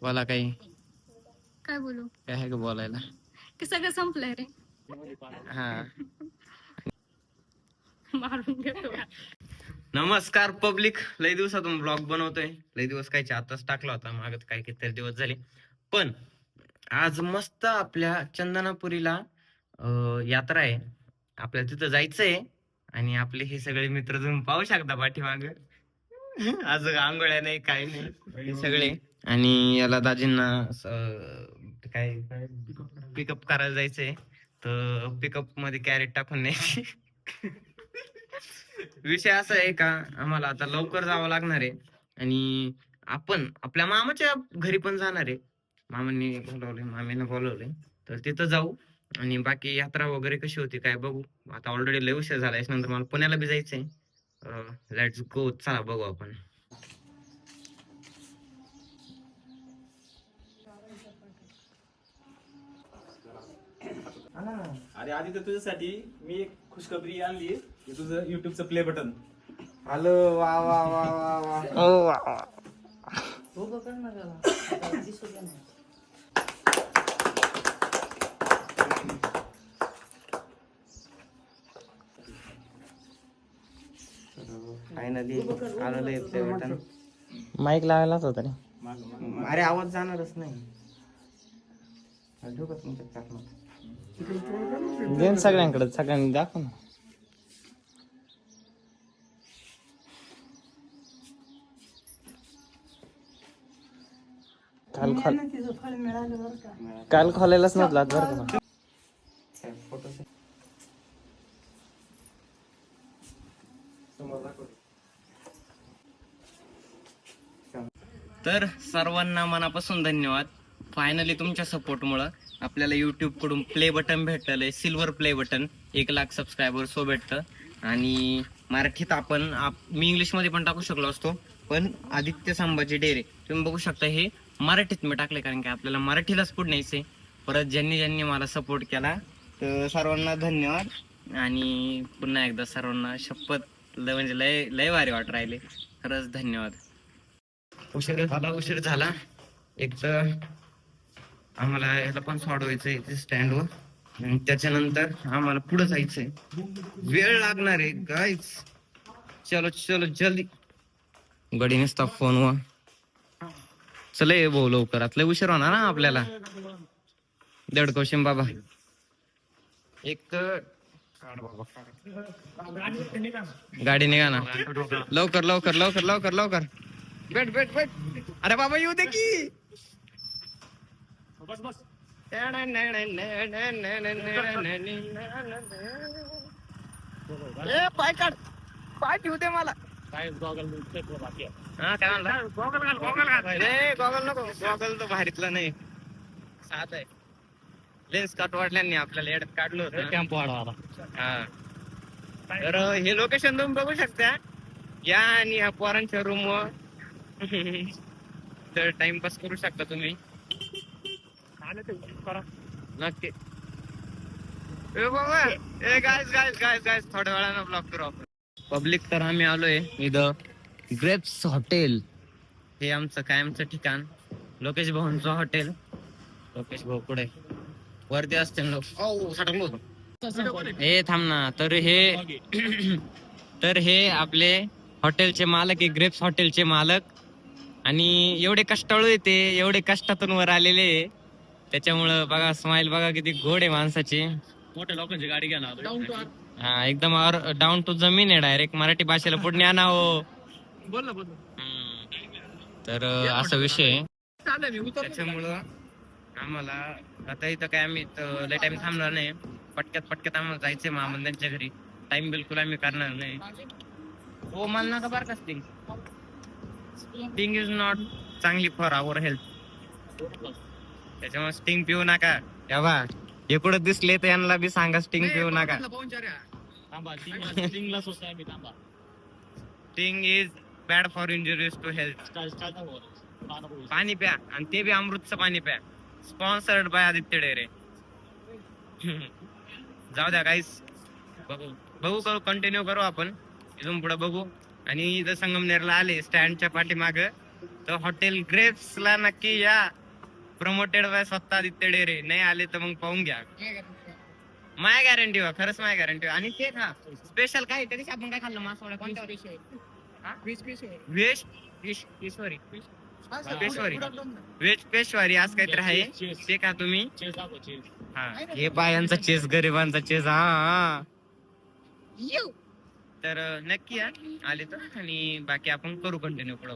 बोला काही. काय बोलू? काय आहे का बोलायला? ते सगळं संपलंय रे. हा. मारून घेतो नमस्कार पब्लिक. लय दिवसातून ब्लॉग बनवतोय. लय दिवस कायचे आताच टाकला होता. मागत काय कितीतरी दिवस झाले. पण आज मस्त आपल्या चंदनापुरीला अं, यात्रा आहे. आपल्याला तिथं जायचंय. आणि आपले हे सगळे मित्र तुम्ही पाहू शकता पाठीमाग. आज आंघोळ्या नाही काय नाही. सगळे. आणि याला दाजींना काय पिकअप करायला जायचंय. तर पिकअपमध्ये कॅरेट टाकून न्यायची विषय असा आहे का आम्हाला आता लवकर जावं लागणार आहे. आणि आपण आपल्या मामाच्या घरी पण जाणार आहे. मामांनी बोलवले मामीनं बोलवले तर तिथं जाऊ. आणि बाकी यात्रा वगैरे कशी होती काय बघू. आता ऑलरेडी लय उशीर झालाय नंतर मला पुण्याला बी जायचंय. लेट्स गो चला बघू आपण. अरे आधी तर तुझ्यासाठी मी एक खुशखबरी आणली. की तुझं युट्यूबचं प्ले बटन हॅलो वा वा वा वा वा. फायनली आलेलं माईक लावायलाच होता रे. अरे आवाज जाणारच नाही. ठेवू का तुमच्या काकणात? दे ना सगळ्यांकडे सगळ्यांनी दाखव ना. काल खोल काल खोलायलाच नव्हतं आज बरं का फोटो तर सर्वांना मनापासून धन्यवाद. फायनली तुमच्या सपोर्टमुळं आपल्याला यूट्यूबकडून प्ले बटन भेटलंय सिल्वर प्ले बटन एक लाख सबस्क्रायबर सो भेटतं. आणि मराठीत आपण आप- मी इंग्लिशमध्ये पण टाकू शकलो असतो. पण आदित्य संभाजी डेरे तुम्ही बघू शकता हे मराठीत मी टाकले कारण की आपल्याला मराठीलाच पुढे न्यायचंय. परत ज्यांनी ज्यांनी मला सपोर्ट केला तर सर्वांना धन्यवाद. आणि पुन्हा एकदा सर्वांना शपथ लय म्हणजे लय लय भारी वाट राहिले. खरंच धन्यवाद. उशीर झाला उशीर झाला. एक तर आम्हाला ह्याला पण सोडवायचंय ते स्टँडवर आणि त्याच्यानंतर आम्हाला पुढे जायचंय. वेळ लागणार आहे गाईच चलो चलो जल्दी. गडी नसता फोनवर. चल ये भाऊ लवकर. लय उशीर होणार ना आपल्याला? दड कोशिम बाबा. एक तर. गाडी निघा ना. लवकर लवकर लवकर लवकर लवकर. भेट भेट भेट अरे बाबा येऊ दे की। बस बस. ए पाय काढ. पाय ठेवू दे मला. काय गॉगल बाकी आहे. हा काय म्हणला? गॉगल घाल गॉगल घाल. रे गॉगल नको. गॉगल तर भारीतला नाही. सात आहे. लेन्स कट वाटल्याने आपल्याला एड काढलं होतं. कॅम्प वाढवा हा. तर हे लोकेशन तुम्ही बघू शकता. या आणि या पोरांच्या रूम वर तर टाइमपास करू शकता तुम्ही. आले ते करा. नक्की. ए बाबा ए गायस गायस गायस गायस थोड्या वेळानं ब्लॉक करू आपण. पब्लिक तर आम्ही आलोय इथं. ग्रेप्स हॉटेल हे आमचं कायमचं ठिकाण. लोकेश भाऊंचं हॉटेल लोकेश भाऊ कुठे? वरती असते लोक. हे थांब ना. तर हे तर हे आपले हॉटेलचे मालक आहे. ग्रेप्स हॉटेलचे मालक. आणि एवढे कष्टाळू आहे ते एवढे कष्टातून वर आलेले आहे. त्याच्यामुळं बघा स्माइल बघा किती गोड आहे माणसाची. मोठ्या लोकांची गाडी घ्या ना. हा एकदम डाऊन टू जमीन आहे डायरेक्ट मराठी भाषेला पुढे आणा हो. बोल ना बोल. तर असा विषय आहे. त्याच्यामुळं आम्हाला आता इथं काय आम्ही लय टाइम थांबणार नाही. पटक्यात पटक्यात आम्हाला जायचंय त्यांच्या घरी. टाइम बिलकुल आम्ही करणार नाही. हो मला नका बरं का स्टिंग इज नॉट चांगली फॉर आवर हेल्थ त्याच्यामुळे स्टिंग पिऊ नका. तेव्हा हे कुठं दिसले तर यांना बी सांगा स्टिंग पिऊ नका. Sting is bad for injuries to health पाणी प्या. आणि ते बी अमृतचं पाणी प्या. स्पॉन्सर्ड बाय आदित्य डेरे जाऊ द्या काहीच बघू. बघू करू कंटिन्यू करू आपण. इथून पुढे बघू. आणि इथं संगमनेरला आले स्टँडच्या पाठीमाग. तर हॉटेल ग्रेप्स ला नक्की या. प्रमोटेड बाय स्वतः आदित्य डेरे. नाही आले तर मग पाहून घ्या. माय गॅरंटी वा खरंच माय गॅरंटी आणि ते खा स्पेशल काय त्या दिवशी आपण काय खाल्लं? मासवडा कोणत्या व्हेज पेशवारी पेशवारी व्हेज पेशवारी आज काहीतरी आहे. ते का तुम्ही. हा हे बायांचा चेस गरिबांचा चेस हा. हा तर नक्की या. आले तर. आणि बाकी आपण करू कंटिन्यू पुढे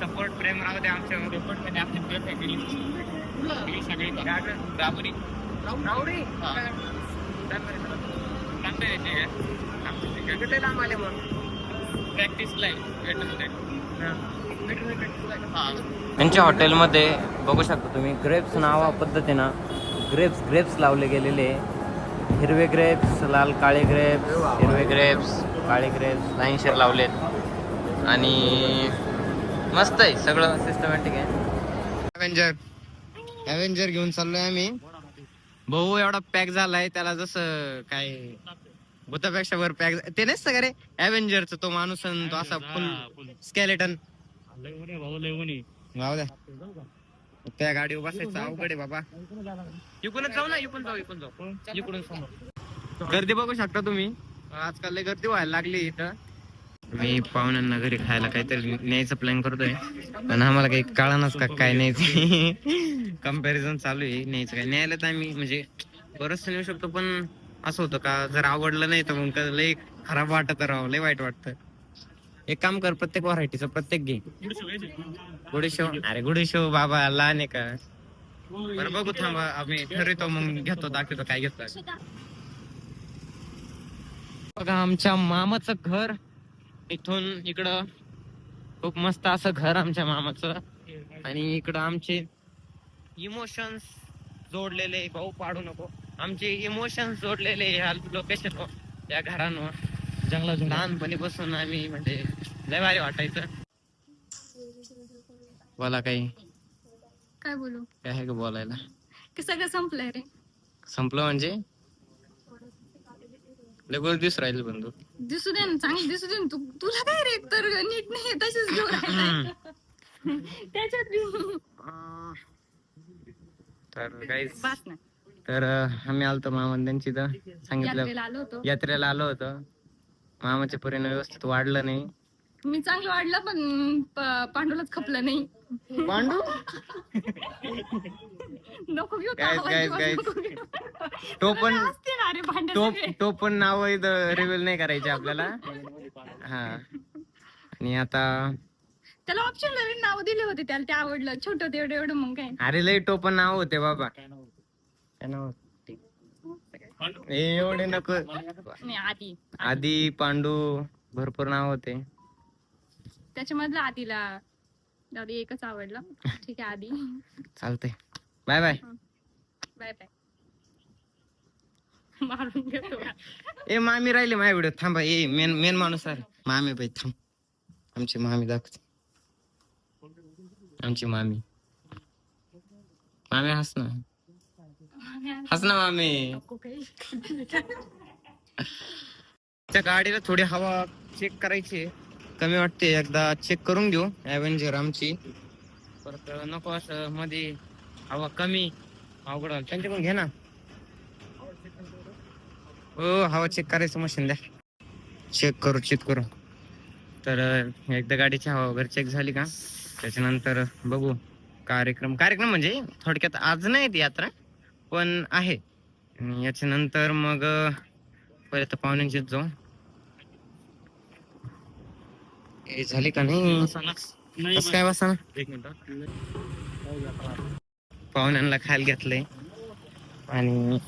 सपोर्ट प्रेम राहू दे आमच्या मध्ये सगळी. गाबरी रावडी कुठे लांब आले मग प्रॅक्टिसला यांच्या हॉटेलमध्ये बघू शकता तुम्ही ग्रेप्स नावा पद्धतीनं ग्रेप्स ग्रेप्स लावले गेलेले हिरवे ग्रेप्स लाल काळे ग्रेप्स हिरवे ग्रेप्स काळे ग्रेप्स लाईनशेर लावलेत. आणि मस्त आहे सगळं सिस्टमॅटिक आहे. ॲव्हेंजर ॲव्हेंजर घेऊन चाललोय आम्ही. भाऊ एवढा पॅक झालाय त्याला जसं काय भूतापेक्षा वर पॅक ते नसतं का रे? ॲव्हेंजरचा तो माणूस आणि तो असा फुल स्केलेटन जाऊ द्या. त्या गाडीवर बसायचं अवघड आहे बाबा. इकडूनच जाऊ ना इकडून जाऊ इकडून जाऊ. इकडून समोर. गर्दी बघू शकता तुम्ही. आजकाल लय गर्दी व्हायला लागली इथं. मी पाहुण्यांना घरी खायला काहीतरी न्यायचं प्लॅन करतोय. पण आम्हाला काही कळानाच का काय न्यायचं? कंपॅरिझन चालू आहे न्यायचं काय? न्यायला तर आम्ही म्हणजे बरंच नेऊ शकतो पण असं होतं का? जर आवडलं नाही तर मग लय खराब वाटत राव लय वाईट वाटतं. एक काम कर प्रत्येक व्हरायटीचं प्रत्येक घे गुडीशो अरे गुडीशो बाबा लहान आहे का? बरं बघू थांबा आम्ही ठरवतो मग घेतो दाखवतो काय घेतो बघा आमच्या मामाचं घर इथून इकडं. खूप मस्त असं घर आमच्या मामाचं. आणि इकडं आमचे इमोशन्स जोडलेले भाऊ पाडू नको. आमचे इमोशन्स जोडलेले या लोकेशन या घरांवर. जंगलात लहानपणीपासून आम्ही म्हणजे लय भारी वाटायचं. बोला काही. काय बोलू? काय आहे का बोलायला? की सगळं संपलंय रे. संपलं म्हणजे? लगोल दिस राहील बंधू. दिसू दे ना चांगलं दिसू दे ना. तू तुला काय रे? तर नीट नाही तशीच घेऊन राहिलाय. त्याच्यात बी- तर काहीच बस ना. तर आम्ही आलतो मामा त्यांची तर सांगितलं यात्रेला आलो होतो. यात्रेला आलो होतो. मामाच्या परीने व्यवस्थित वाढलं नाही. मी चांगलं वाढलं पण प- पांडूलाच खपलं नाही. पांडू? नको घेऊ Guys, आवाज guys, बिवाज guys. नको घेऊ. तो पण तुला असते ना रे भांडे तो सगळे. तो पण नाव इथं रिव्हील नाही करायचे आपल्याला. हा. आणि आता त्याला ऑप्शन नाव दिले होते त्याला ते आवडलं. छोटं तेवढं एवढं मग काय. अरे लय टोपण नाव होते बाबा. काय नाव होते? एवढे नको. नाही आधी. आधी पांडू भरपूर नाव होते. त्याच्यामधलं आधीला. जाऊ दे एकच आवडलं. ठीक आहे आधी. चालतंय. Bye bye. Bye bye. मारून घेतो ए मामी राहिले माझ्या व्हिडिओ थांबा ए मेन मेन माणूस आहे. मामी बाई थांब. आमची मामी दाखवते. आमची मामी. मामी हस ना हस ना मामी. त्या गाडीला थोडी हवा चेक करायची आहे. कमी वाटते एकदा चेक करून घेऊ ॲव्हेंजर आमची. परत नको असं मध्ये हवा कमी अवघड व्हायला. त्यांच्याकडून घे ना. हो हवा चेक करायचं मशीन द्या. चेक करू चेक करू. तर एकदा गाडीची हवा वगैरे चेक झाली का? त्याच्यानंतर बघू. कार्यक्रम कार्यक्रम म्हणजे थोडक्यात आज नाही ती यात्रा. पण आहे. आणि याच्यानंतर मग तर पाहुण्यांचीच जाऊ. हे झाली का नाही? कसं काय बसा पाहुण्यांना खायला घेतलंय. आणि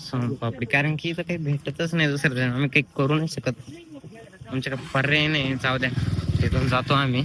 सोनपापडी कारण की इथं काही भेटतच नाही दुसरं जण. आम्ही काही करू नाही शकत. आमच्याकडे पर्याय नाही. जाऊ द्या. तिथून जातो आम्ही.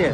या